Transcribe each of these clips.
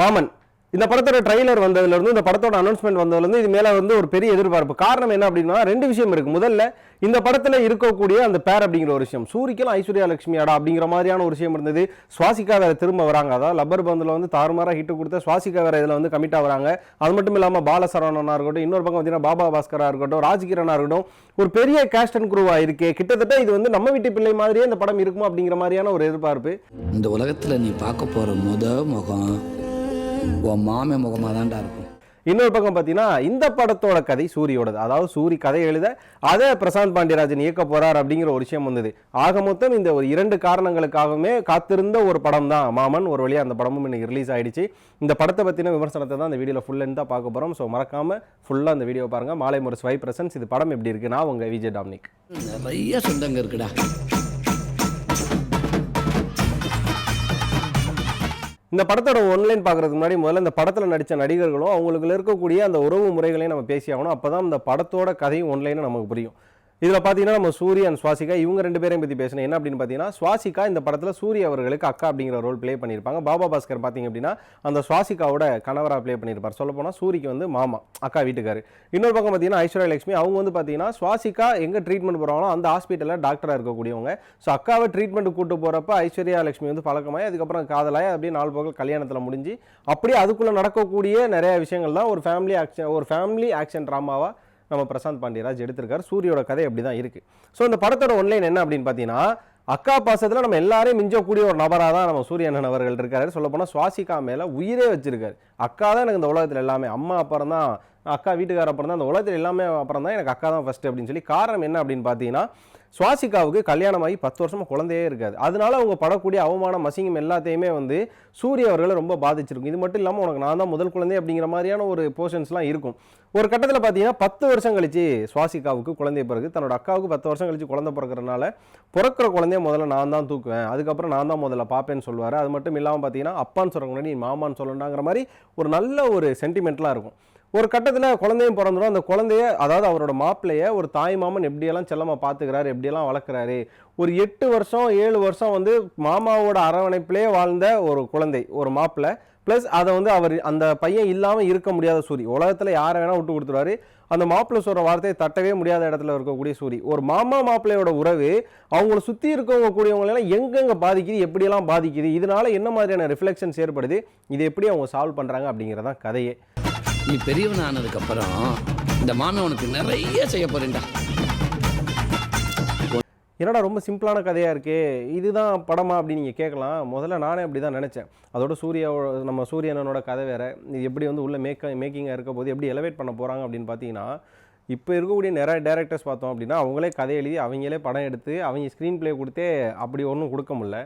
மாமன் இந்த படத்தோட ட்ரைலர் வந்ததுலேருந்து இந்த படத்தோட அனௌன்ஸ்மெண்ட் வந்ததுலேருந்து இது மேலே வந்து ஒரு பெரிய எதிர்பார்ப்பு. காரணம் என்ன அப்படின்னா ரெண்டு விஷயம் இருக்குது முதல்ல இந்த படத்தில் இருக்கக்கூடிய அந்த பேர் அப்படிங்கிற ஒரு விஷயம். சூரிக்கெல்லாம் ஐஸ்வர்யா லட்சுமியாடா அப்படிங்கிற மாதிரியான ஒரு விஷயம் இருந்தது. சுவாசிக்கா வேறு திரும்ப வராங்க. அதாவது லப்பர் பந்தில் வந்து தாறுமாறாக ஹிட்டு கொடுத்த சுவாசிக்கா வேறு இதில் வந்து கமிட் ஆகிறாங்க. அது மட்டும் இல்லாமல் பாலசரவணனா இருக்கட்டும் இன்னொரு பக்கம் பார்த்தீங்கன்னா பாபா பாஸ்கராக இருக்கட்டும் ராஜ்கிரனா இருக்கட்டும் ஒரு பெரிய கேஸ்ட் அண்ட் குரூவா இருக்கே. கிட்டத்தட்ட இது வந்து நம்ம வீட்டு பிள்ளை மாதிரியே இந்த படம் இருக்குமா அப்படிங்கிற மாதிரியான ஒரு எதிர்பார்ப்பு. இந்த உலகத்தில் நீ பார்க்க போகிற முத முகம் உன் மாமே முகமா தான்டா இருக்கும். இன்னொரு பக்கம் பார்த்தீங்கன்னா இந்த படத்தோட கதை சூரியோடது. அதாவது சூரி கதை எழுத அதை பிரசாந்த் பாண்டியராஜன் இயக்க போறார் அப்படிங்கிற ஒரு விஷயம் வந்தது. ஆக மொத்தம் இந்த ஒரு இரண்டு காரணங்களுக்காகவுமே காத்திருந்த ஒரு படம் தான் மாமன். ஒரு வழியாக அந்த படமும் இன்னைக்கு ரிலீஸ் ஆயிடுச்சு. இந்த படத்தை பற்றின விமர்சனத்தை தான் இந்த வீடியோவில் ஃபுல் தான் பார்க்க போகிறோம் ஸோ மறக்காம ஃபுல்லாக அந்த வீடியோ பாருங்க. மாலை ஒரு ஸ்வை பிரசன்ஸ் இது படம் எப்படி இருக்கு? நான் உங்க விஜய் டாம்னிக். நிறைய சொந்தங்க இருக்குடா. இந்த படத்தோட ஒன்லைன் பார்க்குறதுக்கு முன்னாடி முதல்ல இந்த படத்தில் நடித்த நடிகர்களும் அவங்களுக்குள்ள இருக்கக்கூடிய அந்த உறவு முறைகளையும் நம்ம பேசி ஆகணும் அப்போ தான் இந்த படத்தோட கதையும் ஒன்லைனும் நமக்கு புரியும். இதில் பார்த்தீங்கன்னா நம்ம சூரிய அண்ட் சுவாசிகா இவங்க ரெண்டு பேரையும் பற்றி பேசணும் என்ன அப்படின்னு பார்த்தீங்கன்னா சுவாசிகா இந்த படத்தில் சூரிய அவர்களுக்கு அக்கா அப்படிங்கிற ரோல் ப்ளே பண்ணியிருப்பாங்க. பாபா பாஸ்கர் பார்த்தீங்க அப்படின்னா அந்த சுவாசிகாவோட கணவராக ப்ளே பண்ணியிருப்பார். சொல்ல போனால் சூரிக்கு வந்து மாமா அக்கா வீட்டுக்காரு. இன்னொரு பக்கம் பார்த்தீங்கன்னா ஐஸ்வர்யா லட்சுமி அவங்க வந்து பார்த்தீங்கன்னா சுவாசிகா எங்கே ட்ரீட்மெண்ட் போகிறாங்களோ அந்த ஹாஸ்பிட்டலில் டாக்டராக இருக்கக்கூடியவங்க. ஸோ அக்காவை ட்ரீட்மெண்ட் கூட்டு போகிறப்ப ஐஸ்வர்யா லட்சுமி வந்து பழக்கமாயி அதுக்கப்புறம் காதலாய் அப்படியே நாலு பக்கம் கல்யாணத்தில் முடிஞ்சு அப்படியே அதுக்குள்ளே நடக்கக்கூடிய நிறைய விஷயங்கள் தான் ஒரு ஃபேமிலி ஆக்ஷன் ஒரு ஃபேமிலி ஆக்ஷன் ட்ராமாவாக நம்ம பிரசாந்த் பாண்டியராஜ் எடுத்திருக்காரு. சூரியோட கதை அப்படி தான் இருக்குது ஸோ இந்த படத்தோட ஒன்லைன் என்ன அப்படின்னு பார்த்தீங்கன்னா அக்கா பாசத்தில் நம்ம எல்லாரையும் மிஞ்சக்கூடிய ஒரு நபராக தான் நம்ம சூரிய அண்ணன் அவர்கள் இருக்காரு. சொல்லப்போனால் சுவாசிகா மேலே உயிரே வச்சிருக்காரு. அக்கா தான் எனக்கு இந்த உலகத்தில் எல்லாமே. அம்மா அப்புறம் தான் அக்கா வீட்டுக்கார அப்புறம் தான் அந்த உலகத்தில் எல்லாமே அப்புறம் தான் எனக்கு அக்கா தான் ஃபஸ்ட்டு அப்படின்னு சொல்லி காரணம் என்ன அப்படின்னு பார்த்தீங்கன்னா சுவாசிகாவுக்கு கல்யாணமாகி பத்து வருஷமாக குழந்தையே இருக்காது. அதனால அவங்க படக்கூடிய அவமானம் அசிங்கம் எல்லாத்தையுமே வந்து சூரிய அவர்களை ரொம்ப பாதிச்சிருக்கும். இது மட்டும் இல்லாமல் உனக்கு நான் தான் முதல் குழந்தை அப்படிங்கிற மாதிரியான ஒரு போர்ஷன்ஸ்லாம் இருக்கும். ஒரு கட்டத்தில் பார்த்தீங்கன்னா பத்து வருஷம் கழிச்சு சுவாசிகாவுக்கு குழந்தை பிறகு தன்னோட அக்காவுக்கு பத்து வருஷம் கழிச்சு குழந்தை பிறக்கிறனால பிறக்கிற குழந்தைய முதல்ல நான் தான் தூக்குவேன். அதுக்கப்புறம் நான் தான் முதல்ல பார்ப்பேன்னு சொல்லுவார். அது மட்டும் இல்லாமல் பார்த்தீங்கன்னா அப்பான்னு சொல்கிற முன்னாடி நீ மாமான்னு சொல்லணுங்கிற மாதிரி ஒரு நல்ல ஒரு சென்டிமெண்ட்லாம் இருக்கும். ஒரு கட்டத்தில் குழந்தையும் பிறந்துடும் அந்த குழந்தைய அதாவது அவரோட மாப்பிள்ளைய ஒரு தாய் மாமன் எப்படியெல்லாம் செல்லமாக பார்த்துக்கிறாரு எப்படியெல்லாம் வளர்க்குறாரு? ஒரு எட்டு வருஷம் ஏழு வருஷம் வந்து மாமாவோட அரவணைப்பிலே வாழ்ந்த ஒரு குழந்தை ஒரு மாப்பிள்ளை. ப்ளஸ் அதை வந்து அவர் அந்த பையன் இல்லாமல் இருக்க முடியாத சூரி. உலகத்தில் யாரை வேணால் விட்டு கொடுத்துருவாரு. அந்த மாப்பிள்ளை சொல்கிற வார்த்தையை தட்டவே முடியாத இடத்துல இருக்கக்கூடிய சூரி. ஒரு மாமா மாப்பிள்ளையோட உறவு அவங்கள சுற்றி இருக்கவங்க கூடியவங்களெல்லாம் எங்கெங்கே பாதிக்குது எப்படியெல்லாம் பாதிக்குது இதனால என்ன மாதிரியான ரிஃப்ளெக்ஷன்ஸ் ஏற்படுது இதை எப்படி அவங்க சால்வ் பண்ணுறாங்க அப்படிங்கிறதான் கதையே. நீ பெரியவன் ஆனதுக்கப்புறம் இந்த மாமன் உனக்கு நிறைய செய்ய போறேன்டா. என்னடா ரொம்ப சிம்பிளான கதையாக இருக்கே? இதுதான் படமா அப்படின்னு நீங்கள் கேட்கலாம். முதல்ல நானே அப்படி தான் நினச்சேன். அதோட சூர்யாவோட நம்ம சூரியனனோட கதை வேறு. இது எப்படி வந்து உள்ளே மேக்க மேக்கிங்காக இருக்க போது எப்படி எலவேட் பண்ண போகிறாங்க அப்படின்னு பார்த்தீங்கன்னா இப்போ இருக்கக்கூடிய நிறைய டேரக்டர்ஸ் பார்த்தோம் அப்படின்னா அவங்களே கதை எழுதி அவங்களே படம் எடுத்து அவங்க ஸ்க்ரீன் ப்ளே கொடுத்தே அப்படி ஒன்றும் கொடுக்க முடில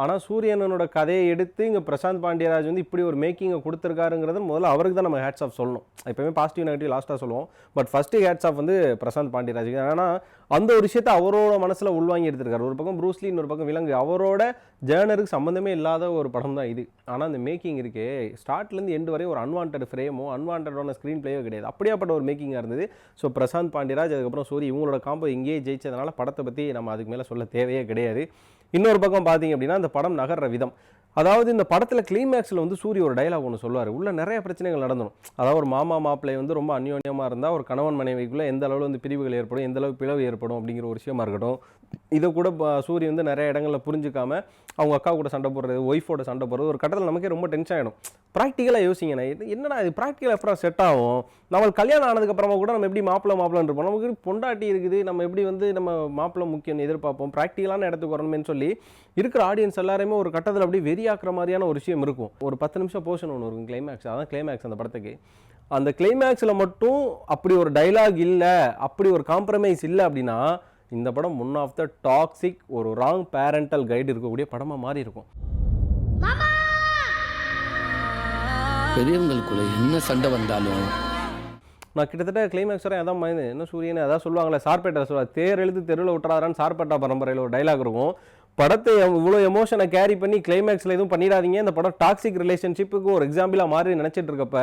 ஆனால் சூரியனனோட கதையை எடுத்து இங்கே பிரசாந்த் பாண்டியராஜ் வந்து இப்படி ஒரு மேக்கிங்கை கொடுத்துருக்காருங்கிறது முதல்ல அவருக்கு தான் நம்ம ஹேட்ஸ் ஆஃப் சொல்லணும். எப்பவுமே பாசிட்டிவ் நெகட்டிவ் லாஸ்ட்டாக சொல்லுவோம். பட் ஃபஸ்ட்டு ஹேட்ஸ் ஆஃப் வந்து பிரசாந்த் பாண்டியராஜுக்கு ஏன்னா அந்த ஒரு விஷயத்தை அவரோட மனசில் உள்வாங்கி எடுத்திருக்காரு. ஒரு பக்கம் ப்ரூஸ்லி இன்னொரு பக்கம் விலங்கு. அவரோட ஜேர்னருக்கு சம்மந்தமே இல்லாத ஒரு படம் தான் இது. ஆனால் அந்த மேக்கிங் இருக்கே ஸ்டார்ட்லேருந்து எண்டு வரையும் ஒரு அன்வான்ட் ஃப்ரேமோ அன்வான்டான ஸ்க்ரீன் பிளேயோ கிடையாது. அப்படியாப்பட்ட ஒரு மேக்கிங்காக இருந்தது. ஸோ பிரசாந்த் பாண்டியராஜ் அதுக்கப்புறம் சூரிய இவங்களோட காம்போ இங்கேயே ஜெயிச்சதுனால படத்தை பற்றி நம்ம அதுக்கு மேலே சொல்ல தேவையே கிடையாது. இன்னொரு பக்கம் பார்த்தீங்க அப்படின்னா அந்த படம் நகர்ற விதம். அதாவது இந்த படத்தில் கிளைமேக்ஸில் வந்து சூரிய ஒரு டைலாக் ஒன்று சொல்லுவார். உள்ள நிறைய பிரச்சனைகள் நடந்துடும் அதாவது ஒரு மாமா மாப்பிள்ளை வந்து ரொம்ப அந்யோன்யமாக இருந்தால் ஒரு கணவன் மனைவிக்குள்ளே எந்த அளவில் வந்து பிரிவுகள் ஏற்படும் எந்த அளவு பிளவு ஏற்படும் அப்படிங்கிற ஒரு விஷயமா இருக்கட்டும். இதை கூட ப- சூரிய வந்து நிறைய இடங்களில் புரிஞ்சுக்காம அவங்க அக்கா கூட சண்டை போடுறது ஒய்ஃபோட சண்டை போடுறது ஒரு கட்டத்தில் நமக்கே ரொம்ப டென்ஷன் ஆகிடும் ப்ராக்டிக்கலாக யோசிங்கண்ணே இது என்னடா இது ப்ராக்டிக்கல் அப்புறம் செட் ஆகும்? நம்மளுக்கு கல்யாணம் ஆனதுக்கப்புறமா கூட நம்ம எப்படி மாப்பிள்ளை மாப்பிள்ளை இருப்போம். நமக்கு பொண்டாட்டி இருக்குது? நம்ம எப்படி வந்து நம்ம மாப்பிள்ளை முக்கியம் எதிர்பார்ப்போம்? ப்ராக்டிக்கலான இடத்துக்கு வரணும்னு சொல்லி இருக்கிற ஆடியன்ஸ் எல்லாருமே ஒரு கட்டத்தில் அப்படியே வெறி வெறியாக்குற மாதிரியான ஒரு விஷயம் இருக்கும். ஒரு பத்து நிமிஷம் போர்ஷன் ஒன்று இருக்கும் கிளைமேக்ஸ் அதான் கிளைமேக்ஸ் அந்த படத்துக்கு. அந்த கிளைமேக்ஸில் மட்டும் அப்படி ஒரு டைலாக் இல்லை அப்படி ஒரு காம்ப்ரமைஸ் இல்லை அப்படின்னா இந்த படம் ஒன் ஆஃப் த டாக்ஸிக் ஒரு ராங் பேரண்டல் கைடு இருக்கக்கூடிய படமாக மாறி இருக்கும். பெரியவங்களுக்குள்ள என்ன சண்டை வந்தாலும். நான் கிட்டத்தட்ட கிளைமேக்ஸ் வரை அதான் என்ன சூரியன் அதான் சொல்லுவாங்களே சார்பேட்டா சொல்லுவாங்க தேர் எழுத்து தெருவில் விட்டுறாரான்னு சார்பேட்டா பரம்பரையில் ஒரு டைலாக் இருக்கும். படத்தை இவ்வளோ எமோஷனை கேரி பண்ணி கிளைமேக்ஸில் எதுவும் பண்ணிடாதீங்க. இந்த படம் டாக்ஸிக் ரிலேஷன்ஷிப்புக்கு ஒரு எக்ஸாம்பிளாக மாறி நினச்சிட்டு இருக்கப்ப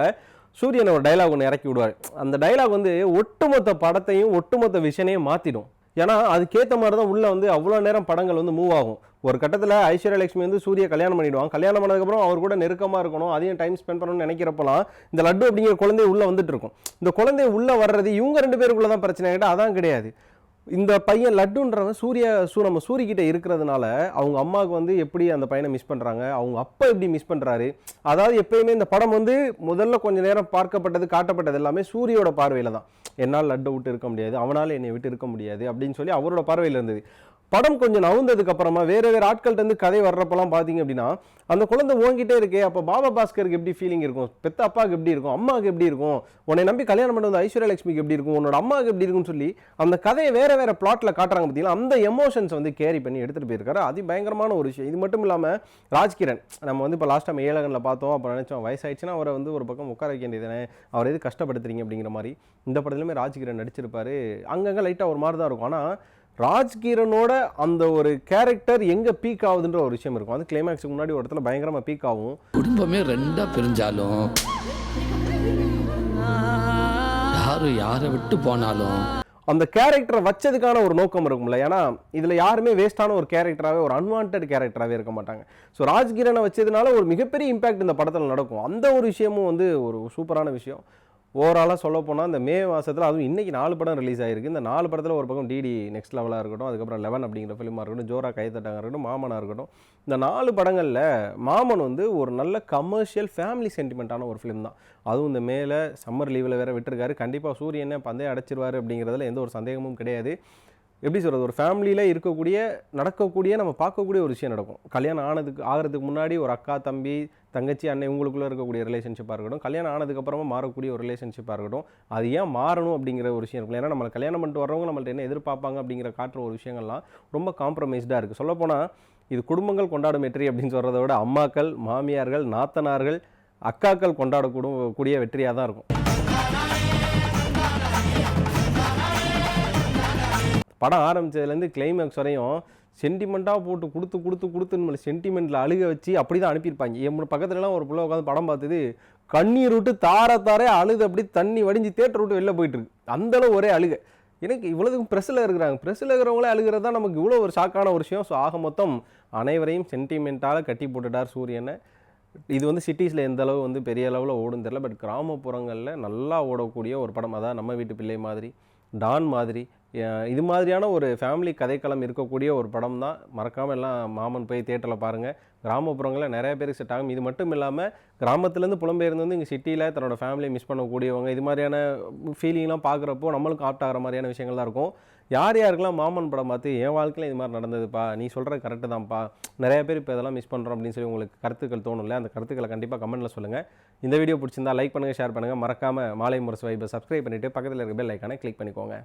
சூரியன் ஒரு டைலாக் ஒன்று இறக்கி விடுவார். அந்த டைலாக் வந்து ஒட்டுமொத்த படத்தையும் ஒட்டுமொத்த விஷனையும் மாற்றிடும் ஏன்னா அதுக்கேற்ற மாதிரி தான் உள்ளே வந்து அவ்வளோ நேரம் படங்கள் வந்து மூவ் ஆகும். ஒரு கட்டத்தில் ஐஸ்வர்யா லட்சுமி வந்து சூரிய கல்யாணம் பண்ணிடுவாங்க கல்யாணம் பண்ணதுக்கப்புறம் அவர் கூட நெருக்கமாக இருக்கணும் அதையும் டைம் ஸ்பெண்ட் பண்ணணும்னு நினைக்கிறப்பலாம் இந்த லட்டு அப்படிங்கிற குழந்தை உள்ளே வந்துட்டு இருக்கும். இந்த குழந்தை உள்ளே வர்றது இவங்க ரெண்டு பேருக்குள்ளே தான் பிரச்சனை. கிட்ட அதான் கிடையாது. இந்த பையன் லட்டுன்றவன் சூரிய சூ நம்ம சூரியகிட்ட இருக்கிறதுனால அவங்க அம்மாவுக்கு வந்து எப்படி அந்த பையனை மிஸ் பண்ணுறாங்க அவங்க அப்பா எப்படி மிஸ் பண்ணுறாரு அதாவது எப்பயுமே இந்த படம் வந்து முதல்ல கொஞ்சம் நேரம் பார்க்கப்பட்டது காட்டப்பட்டது எல்லாமே சூரியோட பார்வையில் தான். என்னால் லட்டு விட்டு இருக்க முடியாது அவனால் என்னை விட்டு இருக்க முடியாது அப்படின்னு சொல்லி அவரோட பார்வையில் இருந்தது. படம் கொஞ்சம் நவுந்ததுக்கு அப்புறமா வேறு வேறு ஆட்கள்ட்ட இருந்து கதை வர்றப்பெல்லாம் பார்த்தீங்க அப்படின்னா அந்த குழந்தை ஓங்கிட்டே இருக்கே அப்போ பாபா பாஸ்கருக்கு எப்படி ஃபீலிங் இருக்கும்? பெத்த அப்பாவுக்கு எப்படி இருக்கும்? அம்மாவுக்கு எப்படி இருக்கும்? உன்னை நம்பி கல்யாணம் பண்ண வந்து ஐஸ்வர்யா லட்சுமிக்கு எப்படி இருக்கும்? உன்னோட அம்மாவுக்கு எப்படி இருக்கும்னு சொல்லி அந்த கதையை வேறு வேறு பிளாட்டில் காட்டுறாங்க பார்த்தீங்கன்னா அந்த எமோஷன்ஸ் வந்து கேரி பண்ணி எடுத்துகிட்டு போயிருக்காரு. அது பயங்கரமான ஒரு விஷயம். இது மட்டும் இல்லாமல் ராஜ்கிரண் நம்ம வந்து இப்போ லாஸ்ட் டைம் ஏழகனில் பார்த்தோம் அப்போ நினச்சோம் வயசாயிடுச்சுன்னா அவரை வந்து ஒரு பக்கம் உட்கார வைக்க வேண்டியதுதானே அவர் எது கஷ்டப்படுத்துறீங்க அப்படிங்கிற மாதிரி இந்த படத்துலையுமே ராஜ்கிரண் நடிச்சிருப்பாரு. அங்கங்கே லைட்டாக ஒரு மாதிரி தான் இருக்கும். ஆனால் ராஜ்கிரனோட அந்த ஒரு கேரக்டர் எங்க பீக் ஆகுதுன்ற ஒரு விஷயம் இருக்கும். அது கிளைமேக்ஸுக்கு முன்னாடி ஒரு இடத்துல பயங்கரமா பீக் ஆகும். குடும்பமே ரெண்டா பிரிஞ்சாலும் யாரு யாரை விட்டு போனாலும். அந்த கேரக்டரை வச்சதுக்கான ஒரு நோக்கம் இருக்கும்ல. ஏன்னா இதுல யாருமே வேஸ்டான ஒரு கேரக்டராகவே ஒரு அன்வான்ட் கேரக்டராகவே இருக்க மாட்டாங்க. ஸோ ராஜ்கிரனை வச்சதுனால ஒரு மிகப்பெரிய இம்பாக்ட் இந்த படத்தில் நடக்கும். அந்த ஒரு விஷயமும் வந்து ஒரு சூப்பரான விஷயம். ஓவராலாக சொல்ல போனால் இந்த மே மாதத்தில் அதுவும் இன்றைக்கி நாலு படம் ரிலீஸ் ஆகிருக்கு இந்த நாலு படத்தில் ஒரு பக்கம் டிடி நெக்ஸ்ட் லெவலாக இருக்கட்டும் அதுக்கப்புறம் லெவன் அப்படிங்கிற ஃபிலிமாக இருக்கட்டும் ஜோரா கைத்தட்டாங்க இருக்கட்டும் மாமனாக இருக்கட்டும். இந்த நாலு படங்களில் மாமன் வந்து ஒரு நல்ல கமர்ஷியல் ஃபேமிலி சென்டிமெண்ட்டான ஒரு ஃபிலிம் தான். அதுவும் இந்த மேலே சம்மர் லீவில் வேறு விட்டுருக்காரு. கண்டிப்பாக சூரியனை பந்தயம் அடைச்சிருவாரு அப்படிங்கிறதுல எந்த ஒரு சந்தேகமும் கிடையாது. எப்படி சொல்கிறது ஒரு ஃபேமிலியில் இருக்கக்கூடிய நடக்கக்கூடிய நம்ம பார்க்கக்கூடிய ஒரு விஷயம் நடக்கும். கல்யாணம் ஆனதுக்கு ஆகிறதுக்கு முன்னாடி ஒரு அக்கா தம்பி தங்கச்சி அண்ணன் இவங்களுக்குள்ளே இருக்கக்கூடிய ரிலேஷன்ஷிப்பாக இருக்கட்டும் கல்யாணம் ஆனதுக்கப்புறமா மாறக்கூடிய ஒரு ரிலேஷன்ஷிப்பாக இருக்கட்டும் அது ஏன் மாறணும் அப்படிங்கிற ஒரு விஷயம் இருக்கும். ஏன்னா நம்மளை கல்யாணம் பண்ணிட்டு வரவங்க நம்மள்ட்ட என்ன எதிர்பார்ப்பாங்க அப்படிங்கிற காட்டுற ஒரு விஷயங்கள்லாம் ரொம்ப காம்ப்ரமைஸ்டாக இருக்குது சொல்லப்போனால் இது குடும்பங்கள் கொண்டாடும் வெற்றி அப்படின்னு சொல்கிறத விட அம்மாக்கள் மாமியார்கள் நாத்தனார்கள் அக்காக்கள் கொண்டாடக்கூடும் கூடிய வெற்றியாக தான் இருக்கும். படம் ஆரம்பிச்சதுலேருந்து கிளைமேக்ஸ் வரையும் சென்டிமெண்ட்டாக போட்டு கொடுத்து கொடுத்து கொடுத்து நம்மளை சென்டிமெண்ட்டில் அழுக வச்சு அப்படி தான் அனுப்பியிருப்பாங்க. என் பக்கத்துலலாம் ஒரு பிள்ளை உட்காந்து படம் பார்த்தது கண்ணீர் விட்டு தார தாரே அழுது அப்படி தண்ணி வடிஞ்சு தேட்டர் விட்டு வெளில போயிட்டுருக்கு அந்தளவு அந்த அளவு ஒரே அழுக. எனக்கு இவ்வளவுக்கும் ப்ரெஸ்ஸில் இருக்கிறாங்க. ப்ரெஸ்ஸில் இருக்கிறவங்களே அழுகிறது தான் நமக்கு இவ்வளோ ஒரு ஷாக்கான ஒரு விஷயம். ஸோ ஆக மொத்தம் அனைவரையும் சென்டிமெண்ட்டால் கட்டி போட்டுட்டார் சூரியனை. இது வந்து சிட்டிஸில் எந்த அளவு வந்து பெரிய அளவில் ஓடும் தெரில பட் கிராமப்புறங்களில் நல்லா ஓடக்கூடிய ஒரு படம். அதான் நம்ம வீட்டு பிள்ளை மாதிரி டான் மாதிரி இது மாதிரியான ஒரு ஃபேமிலி கதைக்களம் இருக்கக்கூடிய ஒரு படம் தான் மறக்காமல் எல்லாம் மாமன் போய் தேட்டரில் பாருங்கள் கிராமப்புறங்களில் நிறைய பேருக்கு செட் ஆகும். இது மட்டும் இல்லாமல் கிராமத்துலேருந்து புலம்பெயர்ந்து வந்து இங்கே சிட்டியில் தன்னோட ஃபேமிலியை மிஸ் பண்ணக்கூடியவங்க இது மாதிரியான ஃபீலிங்லாம் பார்க்குறப்போ நம்மளுக்கு ஆப்ட் ஆகிற மாதிரியான விஷயங்கள் தான் இருக்கும். யார் யாருக்கெல்லாம் மாமன் படம் பார்த்து என் வாழ்க்கையில் இது மாதிரி நடந்ததுப்பா நீ சொல்கிற கரெக்டு தான்ப்பா நிறைய பேர் இப்போ இதெல்லாம் மிஸ் பண்ணுறோம் அப்படின்னு சொல்லி உங்களுக்கு கருத்துக்கள் தோணும்ல அந்த கருத்துக்களை கண்டிப்பாக கமெண்ட்டில் சொல்லுங்கள் இந்த வீடியோ பிடிச்சிருந்தா லைக் பண்ணுங்கள் ஷேர் பண்ணுங்கள் மறக்காமல் மாலை முரசு வைப்பை சப்ஸ்கிரைப் பண்ணிவிட்டு பக்கத்தில் இருக்க பெல் ஐக்கானை கிளிக் பண்ணிக்கோங்க.